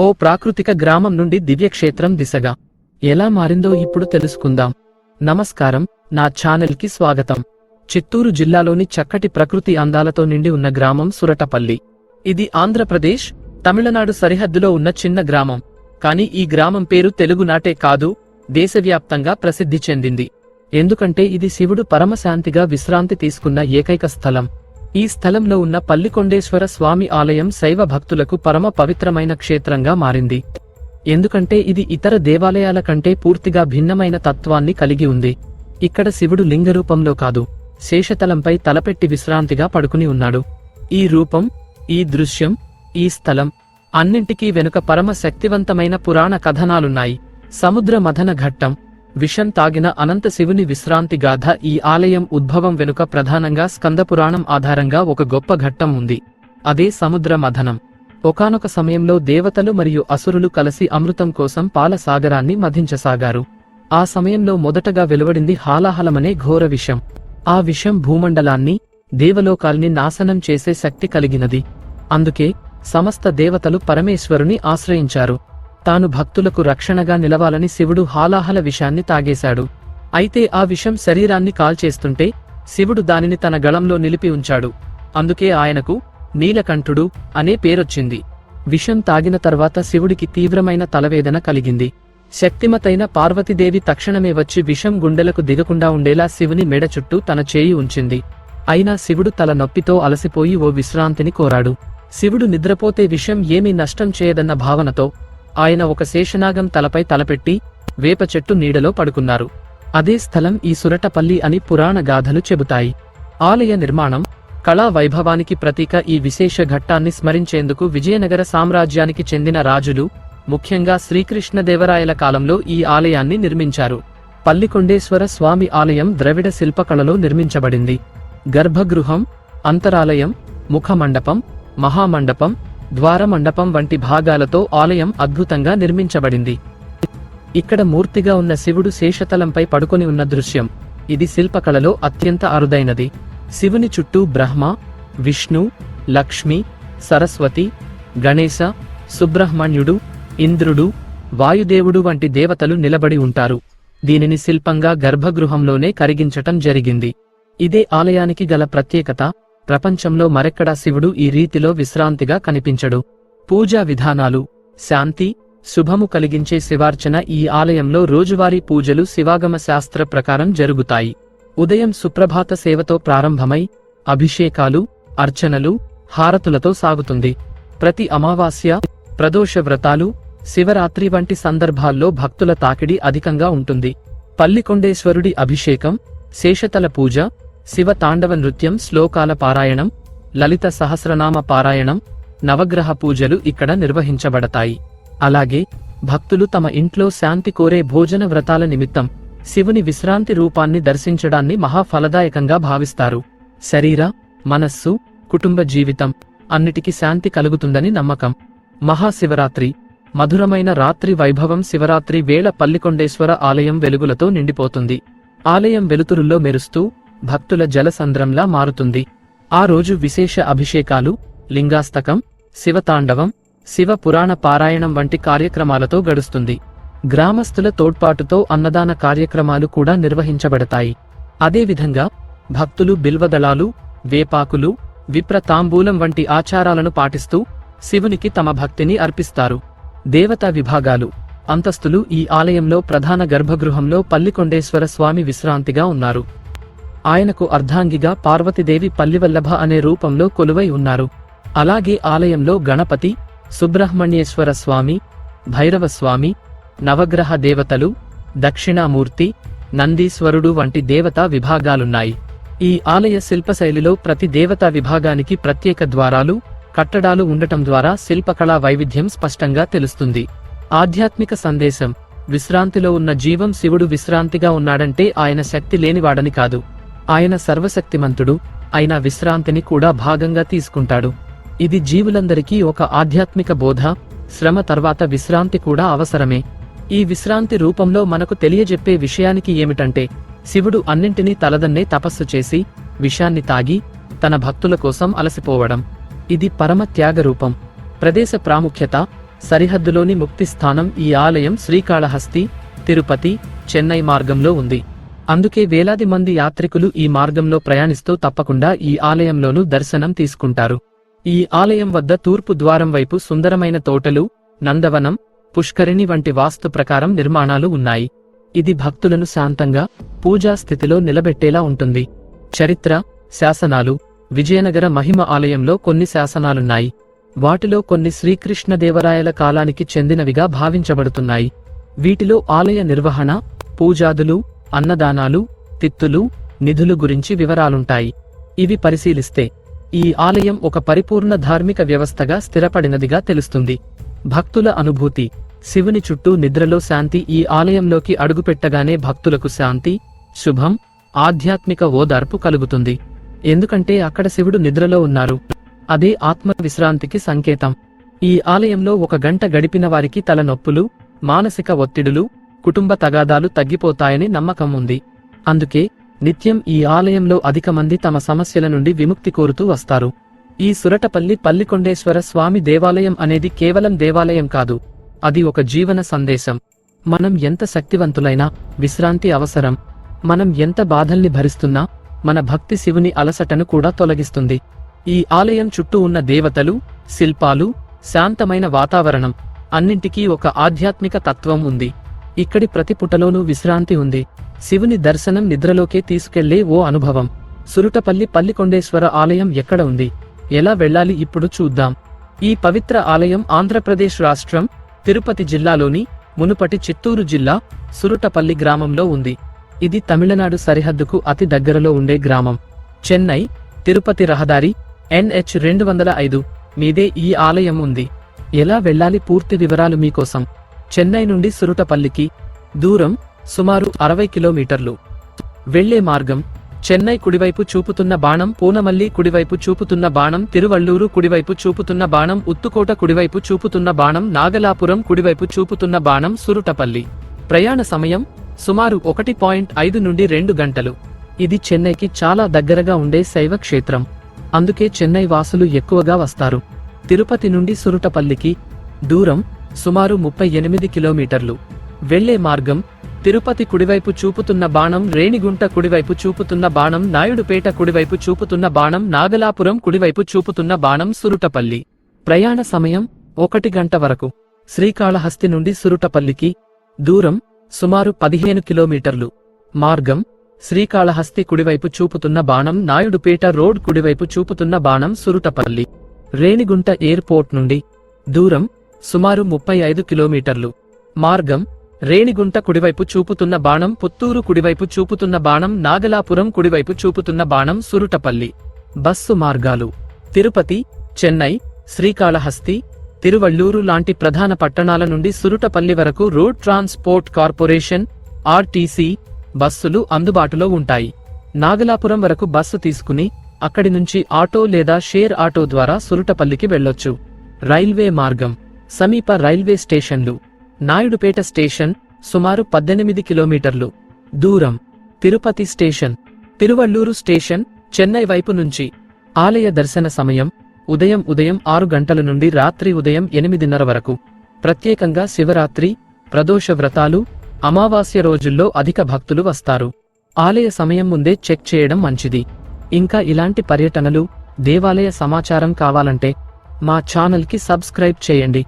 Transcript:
ఓ ప్రాకృతిక గ్రామం నుండి దివ్యక్షేత్రం దిశగా. ఎలా మారిందో ఇప్పుడు తెలుసుకుందాం. నమస్కారం నా ఛానల్కి స్వాగతం. చిత్తూరు జిల్లాలోని చక్కటి ప్రకృతి అందాలతో నిండి ఉన్న గ్రామం సురటపల్లి. ఇది ఆంధ్రప్రదేశ్ తమిళనాడు సరిహద్దులో ఉన్న చిన్న గ్రామం. కానీ ఈ గ్రామం పేరు తెలుగునాటే కాదు దేశవ్యాప్తంగా ప్రసిద్ధి చెందింది. ఎందుకంటే ఇది శివుడు పరమశాంతిగా విశ్రాంతి తీసుకున్న ఏకైక స్థలం. ఈ స్థలంలో ఉన్న పల్లికొండేశ్వర స్వామి ఆలయం శైవ భక్తులకు పరమ పవిత్రమైన క్షేత్రంగా మారింది. ఎందుకంటే ఇది ఇతర దేవాలయాల కంటే పూర్తిగా భిన్నమైన తత్వాన్ని కలిగి ఉంది. ఇక్కడ శివుడు లింగ రూపంలో కాదు శేషతలంపై తలపెట్టి విశ్రాంతిగా పడుకుని ఉన్నాడు. ఈ రూపం ఈ దృశ్యం ఈ స్థలం అన్నింటికీ వెనుక పరమ శక్తివంతమైన పురాణ కథనాలున్నాయి. సముద్ర మథన ఘట్టం విషం తాగిన అనంత శివుని విశ్రాంతి గాథ ఈ ఆలయం ఉద్భవం వెనుక ప్రధానంగా స్కందపురాణం ఆధారంగా ఒక గొప్ప ఘట్టం ఉంది. అదే సముద్ర మథనం. ఒకానొక సమయంలో దేవతలు మరియు అసురులు కలిసి అమృతం కోసం పాల సాగరాన్ని మధించసాగారు. ఆ సమయంలో మొదటగా వెలువడింది హాలాహలమనే ఘోర విషం. ఆ విషం భూమండలాన్ని దేవలోకాల్ని నాశనం చేసే శక్తి కలిగినది. అందుకే సమస్త దేవతలు పరమేశ్వరుని ఆశ్రయించారు. తాను భక్తులకు రక్షణగా నిలవాలని శివుడు హాలాహల విషాన్ని తాగేశాడు. అయితే ఆ విషం శరీరాన్ని కాల్చేస్తుంటే శివుడు దానిని తన గళంలో నిలిపి ఉంచాడు. అందుకే ఆయనకు నీలకంఠుడు అనే పేరొచ్చింది. విషం తాగిన తర్వాత శివుడికి తీవ్రమైన తలవేదన కలిగింది. శక్తిమతైన పార్వతీదేవి తక్షణమే వచ్చి విషం గుండెలకు దిగకుండా ఉండేలా శివుని మెడ చుట్టూ తన చేయి ఉంచింది. అయినా శివుడు తల నొప్పితో అలసిపోయి ఓ విశ్రాంతిని కోరాడు. శివుడు నిద్రపోతే విషం ఏమీ నష్టం చేయదన్న భావనతో ఆయన ఒక శేషనాగం తలపై తలపెట్టి వేప చెట్టు నీడలో పడుకున్నారు. అదే స్థలం ఈ సురటపల్లి అని పురాణ గాథలు చెబుతాయి. ఆలయ నిర్మాణం కళా వైభవానికి ప్రతీక ఈ విశేష ఘట్టాన్ని స్మరించేందుకు విజయనగర సామ్రాజ్యానికి చెందిన రాజులు ముఖ్యంగా శ్రీకృష్ణదేవరాయల కాలంలో ఈ ఆలయాన్ని నిర్మించారు. పల్లికొండేశ్వర స్వామి ఆలయం ద్రవిడ శిల్పకళలో నిర్మించబడింది. గర్భగృహం అంతరాలయం ముఖమండపం మహామండపం ద్వారమండపం వంటి భాగాలతో ఆలయం అద్భుతంగా నిర్మించబడింది. ఇక్కడ మూర్తిగా ఉన్న శివుడు శేషతలంపై పడుకొని ఉన్న దృశ్యం. ఇది శిల్పకళలో అత్యంత అరుదైనది. శివుని చుట్టూ బ్రహ్మ విష్ణు లక్ష్మి సరస్వతి గణేశ సుబ్రహ్మణ్యుడు ఇంద్రుడు వాయుదేవుడు వంటి దేవతలు నిలబడి ఉంటారు. దీనిని శిల్పంగా గర్భగృహంలోనే కరిగించటం జరిగింది. ఇదే ఆలయానికి గల ప్రత్యేకత. ప్రపంచంలో మరెక్కడా శివుడు ఈ రీతిలో విశ్రాంతిగా కనిపించడు. పూజా విధానాలు శాంతి శుభము కలిగించే శివార్చన ఈ ఆలయంలో రోజువారీ పూజలు శివాగమ శాస్త్ర ప్రకారం జరుగుతాయి. ఉదయం సుప్రభాత సేవతో ప్రారంభమై అభిషేకాలు అర్చనలు హారతులతో సాగుతుంది. ప్రతి అమావాస్య ప్రదోష వ్రతాలు శివరాత్రి వంటి సందర్భాల్లో భక్తుల తాకిడి అధికంగా ఉంటుంది. పల్లికొండేశ్వరుడి అభిషేకం శేషతల పూజ శివ తాండవ నృత్యం శ్లోకాల పారాయణం లలిత సహస్రనామ పారాయణం నవగ్రహ పూజలు ఇక్కడ నిర్వహించబడతాయి. అలాగే భక్తులు తమ ఇంట్లో శాంతి కోరే భోజన వ్రతాల నిమిత్తం శివుని విశ్రాంతి రూపాన్ని దర్శించడాన్ని మహాఫలదాయకంగా భావిస్తారు. శరీర మనస్సు కుటుంబ జీవితం అన్నిటికీ శాంతి కలుగుతుందని నమ్మకం. మహాశివరాత్రి మధురమైన రాత్రి వైభవం శివరాత్రి వేళ పల్లికొండేశ్వర ఆలయం వెలుగులతో నిండిపోతుంది. ఆలయం వెలుతురుల్లో మెరుస్తూ భక్తుల జలసంద్రంలా మారుతుంది. ఆ రోజు విశేష అభిషేకాలు లింగాస్తకం శివతాండవం శివ పురాణ పారాయణం వంటి కార్యక్రమాలతో గడుస్తుంది. గ్రామస్తుల తోడ్పాటుతో అన్నదాన కార్యక్రమాలు కూడా నిర్వహించబడతాయి. అదేవిధంగా భక్తులు బిల్వదళాలు వేపాకులు విప్ర తాంబూలం వంటి ఆచారాలను పాటిస్తూ శివునికి తమ భక్తిని అర్పిస్తారు. దేవతా విభాగాలు అంతస్తులు ఈ ఆలయంలో ప్రధాన గర్భగృహంలో పల్లికొండేశ్వర స్వామి విశ్రాంతిగా ఉన్నారు. ఆయనకు అర్ధాంగిగా పార్వతీదేవి పల్లివల్లభ అనే రూపంలో కొలువై ఉన్నారు. అలాగే ఆలయంలో గణపతి సుబ్రహ్మణ్యేశ్వర స్వామి భైరవస్వామి నవగ్రహ దేవతలు దక్షిణామూర్తి నందీశ్వరుడు వంటి దేవతా విభాగాలున్నాయి. ఈ ఆలయ శిల్పశైలిలో ప్రతి దేవతా విభాగానికి ప్రత్యేక ద్వారాలు కట్టడాలు ఉండటం ద్వారా శిల్పకళా వైవిధ్యం స్పష్టంగా తెలుస్తుంది. ఆధ్యాత్మిక సందేశం విశ్రాంతిలో ఉన్న జీవం శివుడు విశ్రాంతిగా ఉన్నాడంటే ఆయన శక్తి లేనివాడని కాదు. ఆయన సర్వశక్తిమంతుడు అయిన విశ్రాంతిని కూడా భాగంగా తీసుకుంటాడు. ఇది జీవులందరికీ ఒక ఆధ్యాత్మిక బోధ శ్రమ తర్వాత విశ్రాంతి కూడా అవసరమే. ఈ విశ్రాంతి రూపంలో మనకు తెలియజెప్పే విషయానికి ఏమిటంటే శివుడు అన్నింటినీ తలదన్నే తపస్సు చేసి విషాన్ని తాగి తన భక్తుల కోసం అలసిపోవడం. ఇది పరమ త్యాగ రూపం. ప్రదేశ ప్రాముఖ్యత సరిహద్దులోని ముక్తి స్థానం ఈ ఆలయం శ్రీకాళహస్తి తిరుపతి చెన్నై మార్గంలో ఉంది. అందుకే వేలాది మంది యాత్రికులు ఈ మార్గంలో ప్రయాణిస్తూ తప్పకుండా ఈ ఆలయంలోనూ దర్శనం తీసుకుంటారు. ఈ ఆలయం వద్ద తూర్పు ద్వారం వైపు సుందరమైన తోటలు నందవనం పుష్కరిణి వంటి వాస్తు ప్రకారం నిర్మాణాలు ఉన్నాయి. ఇది భక్తులను శాంతంగా పూజా స్థితిలో నిలబెట్టేలా ఉంటుంది. చరిత్ర శాసనాలు విజయనగర మహిమ ఆలయంలో కొన్ని శాసనాలున్నాయి. వాటిలో కొన్ని శ్రీకృష్ణదేవరాయల కాలానికి చెందినవిగా భావించబడుతున్నాయి. వీటిలో ఆలయ నిర్వహణ పూజాదులు అన్నదానాలు తిత్తులు నిధులు గురించి వివరాలుంటాయి. ఇవి పరిశీలిస్తే ఈ ఆలయం ఒక పరిపూర్ణ ధార్మిక వ్యవస్థగా స్థిరపడినదిగా తెలుస్తుంది. భక్తుల అనుభూతి శివుని చుట్టూ నిద్రలో శాంతి ఈ ఆలయంలోకి అడుగుపెట్టగానే భక్తులకు శాంతి శుభం ఆధ్యాత్మిక ఓదార్పు కలుగుతుంది. ఎందుకంటే అక్కడ శివుడు నిద్రలో ఉన్నారు. అదే ఆత్మ విశ్రాంతికి సంకేతం. ఈ ఆలయంలో ఒక గంట గడిపిన వారికి తలనొప్పులు మానసిక ఒత్తిడులు కుటుంబ తగాదాలు తగ్గిపోతాయని నమ్మకం ఉంది. అందుకే నిత్యం ఈ ఆలయంలో అధిక మంది తమ సమస్యల నుండి విముక్తి కోరుతూ వస్తారు. ఈ సురటపల్లి పల్లికొండేశ్వర స్వామి దేవాలయం అనేది కేవలం దేవాలయం కాదు. అది ఒక జీవన సందేశం. మనం ఎంత శక్తివంతులైనా విశ్రాంతి అవసరం. మనం ఎంత బాధల్ని భరిస్తున్నా మన భక్తి శివుని అలసటను కూడా తొలగిస్తుంది. ఈ ఆలయం చుట్టూ ఉన్న దేవతలు శిల్పాలు శాంతమైన వాతావరణం. అన్నింటికీ ఒక ఆధ్యాత్మిక తత్వం ఉంది. ఇక్కడి ప్రతి పుటలోనూ విశ్రాంతి ఉంది. శివుని దర్శనం నిద్రలోకే తీసుకెళ్ళే ఓ అనుభవం. సురుటపల్లి పల్లికొండేశ్వర ఆలయం ఎక్కడ ఉంది? ఎలా వెళ్ళాలి ఇప్పుడు చూద్దాం. ఈ పవిత్ర ఆలయం ఆంధ్రప్రదేశ్ రాష్ట్రం తిరుపతి జిల్లాలోని మునుపటి చిత్తూరు జిల్లా సురుటపల్లి గ్రామంలో ఉంది. ఇది తమిళనాడు సరిహద్దుకు అతి దగ్గరలో ఉండే గ్రామం. చెన్నై తిరుపతి రహదారి ఎన్హెచ్ రెండు వందల ఐదు. మీదే ఈ ఆలయం ఉంది. ఎలా వెళ్ళాలి పూర్తి వివరాలు మీకోసం. చెన్నై నుండి సురుటపల్లికి దూరం సుమారు అరవై కిలోమీటర్లు. వెళ్ళే మార్గం చెన్నై కుడివైపు చూపుతున్న బాణం పూనమల్లి కుడివైపు చూపుతున్న బాణం తిరువల్లూరు కుడివైపు చూపుతున్న బాణం ఉత్తుకోట కుడివైపు చూపుతున్న బాణం నాగలాపురం కుడివైపు చూపుతున్న బాణం సురుటపల్లి. ప్రయాణ సమయం సుమారు ఒకటి పాయింట్ ఐదు నుండి రెండు గంటలు. ఇది చెన్నైకి చాలా దగ్గరగా ఉండే శైవ క్షేత్రం. అందుకే చెన్నై వాసులు ఎక్కువగా వస్తారు. తిరుపతి నుండి సురుటపల్లికి దూరం సుమారు ముప్పై ఎనిమిది కిలోమీటర్లు. వెళ్ళే మార్గం తిరుపతి కుడివైపు చూపుతున్న బాణం రేణిగుంట కుడివైపు చూపుతున్న బాణం నాయుడుపేట కుడివైపు చూపుతున్న బాణం నాగలాపురం కుడివైపు చూపుతున్న బాణం సురుటపల్లి. ప్రయాణ సమయం ఒకటి గంట వరకు. శ్రీకాళహస్తి నుండి సురుటపల్లికి దూరం సుమారు పదిహేను కిలోమీటర్లు. మార్గం శ్రీకాళహస్తి కుడివైపు చూపుతున్న బాణం నాయుడుపేట రోడ్ కుడివైపు చూపుతున్న బాణం సురుటపల్లి. రేణిగుంట ఎయిర్పోర్ట్ నుండి దూరం సుమారు ముప్పై ఐదు కిలోమీటర్లు. మార్గం రేణిగుంట కుడివైపు చూపుతున్న బాణం పుత్తూరు కుడివైపు చూపుతున్న బాణం నాగలాపురం కుడివైపు చూపుతున్న బాణం సురుటపల్లి. బస్సు మార్గాలు. తిరుపతి చెన్నై శ్రీకాళహస్తి తిరువళ్ళూరు లాంటి ప్రధాన పట్టణాల నుండి సురుటపల్లి వరకు రోడ్ ట్రాన్స్పోర్ట్ కార్పొరేషన్ ఆర్టీసీ బస్సులు అందుబాటులో ఉంటాయి. నాగలాపురం వరకు బస్సు తీసుకుని అక్కడి నుంచి ఆటో లేదా షేర్ ఆటో ద్వారా సురుటపల్లికి వెళ్ళొచ్చు. రైల్వే మార్గం. సమీప రైల్వే స్టేషన్లు. నాయుడుపేట స్టేషన్ సుమారు పద్దెనిమిది కిలోమీటర్లు. దూరం. తిరుపతి స్టేషన్. తిరువల్లూరు స్టేషన్ చెన్నై వైపు నుంచి. ఆలయ దర్శన సమయం ఉదయం ఉదయం ఆరు గంటల నుండి రాత్రి ఉదయం ఎనిమిదిన్నర వరకు. ప్రత్యేకంగా శివరాత్రి ప్రదోష వ్రతాలు అమావాస్య రోజుల్లో అధిక భక్తులు వస్తారు. ఆలయ సమయం ముందే చెక్ చేయడం మంచిది. ఇంకా ఇలాంటి పర్యటనలు దేవాలయ సమాచారం కావాలంటే మా ఛానల్కి సబ్స్క్రైబ్ చేయండి.